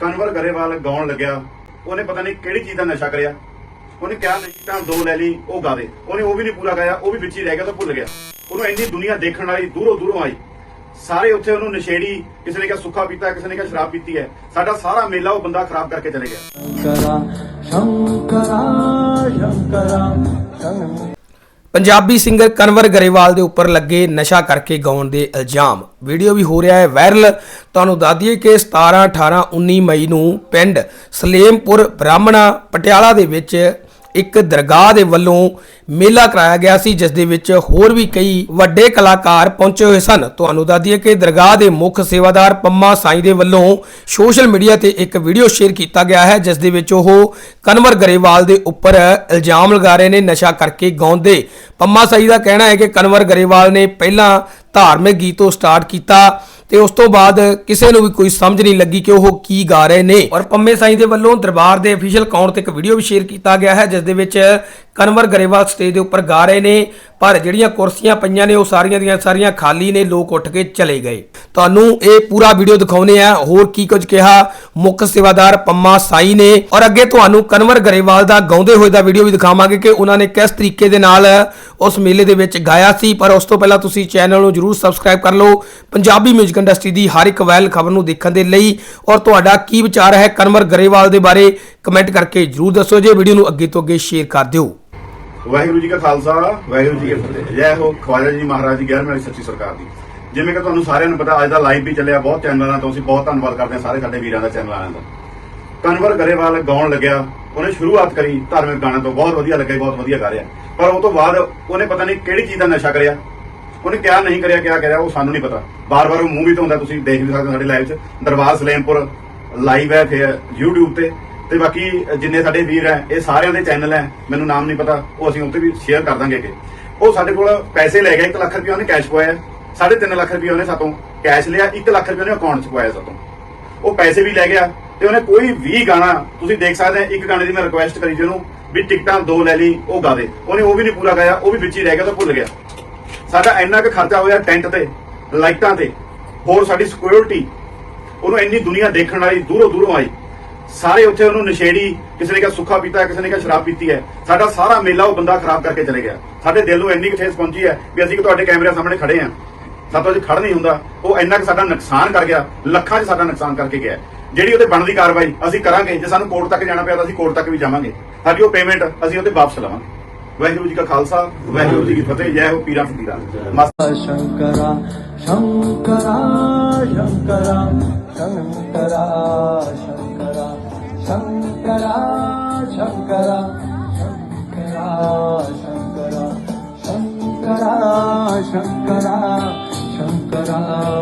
ਕਨਵਰ ਗਰੇਵਾਲ ਗਾਉਣ ਲੱਗਿਆ। ਉਹਨੇ ਪਤਾ ਨਹੀਂ ਕਿਹੜੀ ਚੀਜ਼ ਦਾ ਨਸ਼ਾ ਕਰਿਆ। ਉਹਨੇ ਕਿਹਾ ਨਹੀਂ ਤਾਂ ਦੋ ਲੈ ਲਈ, ਉਹ ਗਾਵੇ ਉਹਨੇ ਉਹ ਵੀ ਨਹੀਂ ਪੂਰਾ ਗਾਇਆ, ਉਹ ਵੀ ਵਿੱਚ ਹੀ ਰਹਿ ਗਿਆ ਤਾਂ ਭੁੱਲ ਗਿਆ। ਉਹਨੂੰ ਇੰਨੀ ਦੁਨੀਆ ਦੇਖਣ ਵਾਲੀ ਦੂਰੋਂ ਦੂਰੋਂ ਆਈ। ਸਾਰੇ ਉੱਥੇ ਉਹਨੂੰ ਨਸ਼ੇੜੀ, ਕਿਸੇ ਨੇ ਕਿਹਾ ਸੁੱਖਾ ਪੀਤਾ, ਕਿਸੇ ਨੇ ਕਿਹਾ ਸ਼ਰਾਬ ਪੀਤੀ ਹੈ। ਸਾਡਾ ਸਾਰਾ ਮੇਲਾ ਉਹ ਬੰਦਾ ਖਰਾਬ ਕਰਕੇ ਚਲੇ ਗਿਆ। ਸ਼ੰਕਰਾ ਸ਼ੰਕਰਾ ਸ਼ੰਕਰਾ। ਪੰਜਾਬੀ ਸਿੰਗਰ ਕਨਵਰ ਗਰੇਵਾਲ ਦੇ ਉੱਪਰ ਲੱਗੇ ਨਸ਼ਾ ਕਰਕੇ ਗਾਉਣ ਦੇ ਇਲਜ਼ਾਮ। ਵੀਡੀਓ ਵੀ ਹੋ ਰਿਹਾ ਹੈ ਵਾਇਰਲ। ਤੁਹਾਨੂੰ ਦੱਸ ਦਈਏ ਕਿ 17 18 19 ਮਈ ਨੂੰ ਪਿੰਡ ਸਲੇਮਪੁਰ ਬ੍ਰਾਹਮਣਾ ਪਟਿਆਲਾ ਦੇ ਵਿੱਚ ਇੱਕ ਦਰਗਾਹ ਦੇ ਵੱਲੋਂ ਮੇਲਾ ਕਰਾਇਆ ਗਿਆ ਸੀ, ਜਿਸ ਦੇ ਵਿੱਚ ਹੋਰ ਵੀ ਕਈ ਵੱਡੇ ਕਲਾਕਾਰ ਪਹੁੰਚੇ ਹੋਏ ਸਨ। ਤੁਹਾਨੂੰ ਦੱਸ ਦਈਏ ਕਿ ਦਰਗਾਹ ਦੇ ਮੁੱਖ ਸੇਵਾਦਾਰ ਪੰਮਾ ਸਾਈਂ ਦੇ ਵੱਲੋਂ ਸੋਸ਼ਲ ਮੀਡੀਆ ਤੇ ਇੱਕ ਵੀਡੀਓ ਸ਼ੇਅਰ ਕੀਤਾ ਗਿਆ ਹੈ, ਜਿਸ ਦੇ ਵਿੱਚ ਉਹ ਕਨਵਰ ਗਰੇਵਾਲ ਦੇ ਉੱਪਰ ਇਲਜ਼ਾਮ ਲਗਾ ਰਹੇ ਨੇ, ਨਸ਼ਾ ਕਰਕੇ ਗਾਉਂਦੇ। ਪੰਮਾ ਸਾਈ ਦਾ ਕਹਿਣਾ ਹੈ ਕਿ ਕਨਵਰ ਗਰੇਵਾਲ ਨੇ ਪਹਿਲਾਂ ਧਾਰਮਿਕ ਗੀਤੋਂ ਸਟਾਰਟ ਕੀਤਾ। ਤੇ ਉਸ ਤੋਂ ਬਾਅਦ ਕਿਸੇ ਨੂੰ ਵੀ ਕੋਈ ਸਮਝ ਨਹੀਂ ਲੱਗੀ ਕਿ ਉਹ ਕੀ ਗਾ ਰਹੇ ਨੇ। ਔਰ ਪੰਮੇ ਸਾਈ ਦੇ ਵੱਲੋਂ ਦਰਬਾਰ ਦੇ ਅਫੀਸ਼ੀਅਲ ਅਕਾਊਂਟ ਤੇ ਇੱਕ ਵੀਡੀਓ ਵੀ ਸ਼ੇਅਰ ਕੀਤਾ ਗਿਆ ਹੈ, ਜਿਸ ਦੇ ਵਿੱਚ ਕਨਵਰ ਗਰੇਵਾਲ ਸਟੇਜ ਦੇ ਉੱਪਰ ਗਾ ਰਹੇ ਨੇ, ਪਰ ਜਿਹੜੀਆਂ ਕੁਰਸੀਆਂ ਪਈਆਂ ਨੇ, ਉਹ ਸਾਰੀਆਂ ਦੀਆਂ ਸਾਰੀਆਂ ਖਾਲੀ ਨੇ, ਲੋਕ ਉੱਠ ਕੇ ਚਲੇ ਗਏ। ਤੁਹਾਨੂੰ ਇਹ ਪੂਰਾ ਵੀਡੀਓ ਦਿਖਾਉਨੇ ਆ। ਹੋਰ ਕੀ ਕੁਝ ਕਿਹਾ? ਮੁੱਖ ਸੇਵਾਦਾਰ ਪੰਮਾ ਸਾਈ ਨੇ। ਔਰ ਅੱਗੇ ਤੁਹਾਨੂੰ ਕਨਵਰ ਗਰੇਵਾਲ ਦਾ ਗਾਉਂਦੇ ਹੋਏ ਦਾ ਵੀਡੀਓ ਵੀ ਦਿਖਾਵਾਂਗੇ ਕਿ ਉਹਨਾਂ ਨੇ ਕਿਸ ਤਰੀਕੇ ਦੇ ਨਾਲ ਉਸ ਮੇਲੇ ਦੇ ਵਿੱਚ ਗਾਇਆ ਸੀ। ਪਰ ਉਸ ਤੋਂ ਪਹਿਲਾਂ ਤੁਸੀਂ ਚੈਨਲ ਨੂੰ ਜਰੂਰ ਸਬਸਕ੍ਰਾਈਬ ਕਰ ਲਓ। ਪੰਜਾਬੀ 뮤직 ਇੰਡਸਟਰੀ ਦੀ ਹਰ ਇੱਕ ਵਾਇਲ ਖਬਰ ਨੂੰ ਦੇਖਣ ਦੇ ਲਈ। ਔਰ ਤੁਹਾਡਾ ਕੀ ਵਿਚਾਰ ਹੈ ਕਨਵਰ ਗਰੇਵਾਲ ਦੇ ਬਾਰੇ? ਕਮੈਂਟ ਕਰਕੇ ਜਰੂਰ ਦੱਸੋ ਜੇ ਵੀਡੀਓ ਨੂੰ ਅੱਗੇ ਤੋਂ ਅੱਗੇ ਸ਼ੇਅਰ ਕਰ ਦਿਓ। ਵਾਹਿਗੁਰੂ ਜੀ ਕਾ ਖਾਲਸਾ, ਵਾਹਿਗੁਰੂ ਜੀ ਕੀ ਫਤਿਹ। ਜੈ ਹੋ, ਖਵਾਜਾ ਜੀ ਮਹਾਰਾਜ ਦੀ ਗਿਆਨ ਵਾਲੀ ਸੱਚੀ ਸਰਕਾਰ ਦੀ। ਜਿਵੇਂ ਕਿ ਤੁਹਾਨੂੰ ਸਾਰਿਆਂ ਨੂੰ ਪਤਾ, ਅੱਜ ਦਾ ਲਾਈਵ ਵੀ ਚੱਲਿਆ ਬਹੁਤ ਚੈਨਲਾਂ ਤੋਂ ਅਸੀਂ ਬਹੁਤ ਧੰਨਵਾਦ ਕਰਦੇ ਹਾਂ ਸਾਰੇ ਸਾਡੇ ਵੀਰਾਂ ਦਾ ਚੈਨਲ ਵਾਲਿਆਂ ਦਾ। ਕਨਵਰ ਗਰੇਵਾਲ ਗਾਉਣ ਲੱਗਿਆ, ਉਹਨੇ ਸ਼ੁਰੂਆਤ ਕਰੀ ਧਾਰਮਿਕ ਗਾਣੇ ਤੋਂ, ਬਹੁਤ ਵਧੀਆ ਲੱਗੇ, ਬਹੁਤ ਵਧੀਆ ਗਾ ਰਿਹਾ। ਪਰ ਉਹ ਤੋਂ ਬਾਅਦ ਉਹਨੇ ਪਤਾ ਨਹੀਂ ਕਿਹੜੀ ਚੀਜ਼ ਦਾ ਨਸ਼ਾ ਕਰਿਆ। ਉਹਨੇ ਕਿਆ ਨਹੀਂ ਕਰਿਆ, ਕਿਆ ਕਰਿਆ, ਉਹ ਸਾਨੂੰ ਨਹੀਂ ਪਤਾ। ਬਾਰ-ਬਾਰ ਉਹ ਮੂਵੀ ਵੀ ਧੋਂਦਾ, ਤੁਸੀਂ ਦੇਖ ਵੀ ਸਕਦੇ ਸਾਡੇ ਲਾਈਵ 'ਚ। ਦਰਬਾਰ ਸਲੇਮਪੁਰ ਲਾਈਵ ਹੈ ਫਿਰ YouTube ਤੇ। ਤੇ ਬਾਕੀ ਜਿੰਨੇ ਸਾਡੇ ਵੀਰ ਹੈ, ਇਹ ਸਾਰਿਆਂ ਦੇ ਚੈਨਲ ਹੈ, ਮੈਨੂੰ ਨਾਮ ਨਹੀਂ ਪਤਾ, ਉਹ ਅਸੀਂ ਉੱਤੇ ਵੀ ਸ਼ੇਅਰ ਕਰ ਦਾਂਗੇ ਕਿ ਉਹ ਸਾਡੇ ਕੋਲ ਪੈਸੇ ਲੈ ਗਿਆ 1 ਲੱਖ ਰੁਪਏ ਉਹਨੇ ਕੈਸ਼ ਪਵਾਇਆ। 3.5 ਲੱਖ ਰੁਪਏ ਉਹਨੇ ਸਾਤੋਂ ਕੈਸ਼ ਲਿਆ 1 ਲੱਖ ਰੁਪਏ ਉਹਨੇ ਅਕਾਊਂਟ 'ਚ ਪਵਾਇਆ ਸਾਤੋਂ। ਉਹ ਪੈਸੇ ਵੀ ਲੈ ਗਿਆ ਤੇ ਉਹਨੇ ਕੋਈ ਵੀ ਗਾਣਾ, ਤੁਸੀਂ ਦੇਖ ਸਕਦੇ ਹੋ, ਇੱਕ ਗਾਣੇ ਦੀ ਮੈਂ ਰਿਕੁਐਸਟ ਕਰੀ ਸੀ ਉਹਨੂੰ ਵੀ ਟਿਕਟਾਂ ਦੋ ਲੈ ਲਈ, ਉਹ ਗਾ ਦੇ। ਉਹਨੇ ਉਹ ਵੀ ਨਹੀਂ ਪੂਰਾ ਗਾਇਆ, ਉਹ ਵੀ ਵਿੱਚ ਹੀ ਰਹਿ ਗਿਆ ਤਾਂ ਭੁੱਲ ਗਿਆ। ਸਾਡਾ ਇੰਨਾ ਕੁ ਖਰਚਾ ਹੋਇਆ ਟੈਂਟ ਤੇ, ਲਾਈਟਾਂ ਤੇ, ਹੋਰ ਸਾਡੀ ਸਿਕਿਉਰਿਟੀ ਉਹਨੂੰ ਇੰਨੀ ਦੁਨੀਆ ਦੇਖਣ ਵਾਲੀ ਦੂਰੋਂ ਦੂਰੋਂ ਆਈ। ਸਾਰੇ ਉੱਥੇ ਉਹਨੂੰ ਨਸ਼ੇੜੀ, ਕਿਸੇ ਨੇ ਕਿਹਾ ਸੁੱਖਾ ਪੀਤਾ, ਕਿਸੇ ਨੇ ਕਿਹਾ ਸ਼ਰਾਬ ਪੀਤੀ ਹੈ। ਸਾਡਾ ਸਾਰਾ ਮੇਲਾ ਉਹ ਬੰਦਾ ਖਰਾਬ ਕਰਕੇ ਚਲੇ ਗਿਆ। ਸਾਡੇ ਦਿਲ ਨੂੰ ਇੰਨੀ ਕੁ ਠੇਸ ਪਹੁੰਚੀ ਹੈ ਵੀ ਅਸੀਂ ਕਿ ਤੁਹਾਡੇ ਕੈਮਰੇ ਸਾਹਮਣੇ ਖੜੇ ਹਾਂ। ਸਤਲੁਜ ਖੜ ਨਹੀਂ ਹੁੰਦਾ ਉਹ ਇੰਨਾ ਕਿ ਸਾਡਾ ਨੁਕਸਾਨ ਕਰ ਗਿਆ ਲੱਖਾਂ 'ਚ ਸਾਡਾ ਨੁਕਸਾਨ ਕਰਕੇ ਗਿਆ ਜਿਹੜੀ ਉਹਦੇ ਬਣਦੀ ਕਾਰਵਾਈ ਅਸੀਂ ਕਰਾਂਗੇ ਜੇ ਸਾਨੂੰ ਕੋਰਟ ਤੱਕ ਜਾਣਾ ਪਿਆ ਤਾਂ ਅਸੀਂ ਕੋਰਟ ਤੱਕ ਵੀ ਜਾਵਾਂਗੇ ਸਾਡੀ ਉਹ ਪੇਮੈਂਟ ਅਸੀਂ ਉਹਦੇ ਵਾਪਸ ਲਵਾਂਗੇ ਵਾਹਿਗੁਰੂ ਜੀ ਕਾ ਖਾਲਸਾ ਵਾਹਿਗੁਰੂ ਜੀ ਕੀ ਫਤਿਹ ਜੈ ਹੋ ਪੀਰਾਂ ਫਕੀਰਾਂ ਮਾਸਾ ਸ਼ੰਕਰਾ ਸ਼ੰਕਰਾ ਸ਼ੰਕਰਾ ਸ਼ੰਕਰਾ ਸ਼ੰਕਰਾ ਸ਼ੰਕਰਾ ਸ਼ੰਕਰਾ ਸ਼ੰਕਰਾ ਸ਼ੰਕਰਾ love.